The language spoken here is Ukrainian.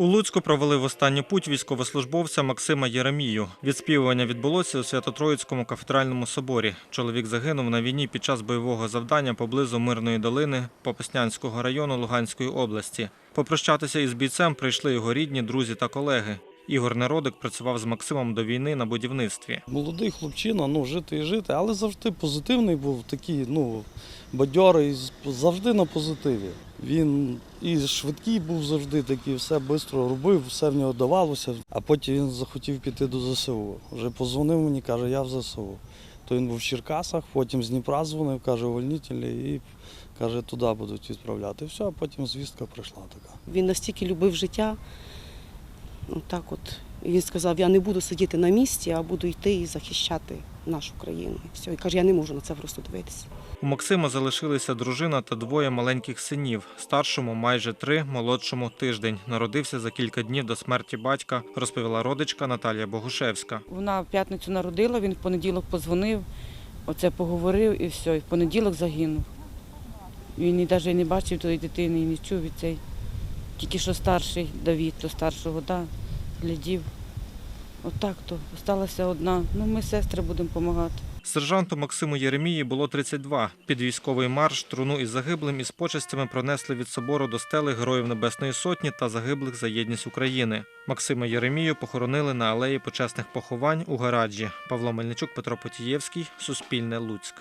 У Луцьку провели в останню путь військовослужбовця Максима Єремію. Відспівування відбулося у Свято-Троїцькому кафедральному соборі. Чоловік загинув на війні під час бойового завдання поблизу Мирної долини Попаснянського району Луганської області. Попрощатися із бійцем прийшли його рідні, друзі та колеги. Ігор Народик працював з Максимом до війни на будівництві. Молодий хлопчина, ну жити і жити, але завжди позитивний був, такий, ну, бадьорий, завжди на позитиві. Він і швидкий був завжди такий, все швидко робив, все в нього давалося. А потім він захотів піти до ЗСУ. Вже позвонив мені, каже, я в ЗСУ. То він був в Черкасах, потім з Дніпра дзвонив, каже, увольнителі, і каже, туди будуть відправляти. Все, а потім звістка прийшла така. Він настільки любив життя. Так от. І він сказав, я не буду сидіти на місці, а буду йти і захищати нашу країну. І все. І каже, я не можу на це просто дивитися. У Максима залишилися дружина та двоє маленьких синів. Старшому майже три, молодшому тиждень. Народився за кілька днів до смерті батька, розповіла родичка Наталія Богушевська. Вона в п'ятницю народила, він в понеділок подзвонив, оце поговорив і все, і в понеділок загинув. Він і навіть не бачив тої дитини, і не чув від цей. Тільки що старший Давід, то старшого, да, глядів. Отак то, осталася одна. Ну, ми сестри будемо допомагати. Сержанту Максиму Єремії було 32. Під військовий марш труну із загиблим із почестями пронесли від собору до стели Героїв Небесної Сотні та загиблих за єдність України. Максима Єремію похоронили на алеї почесних поховань у гараджі. Павло Мельничук, Петро Потієвський, Суспільне Луцьк.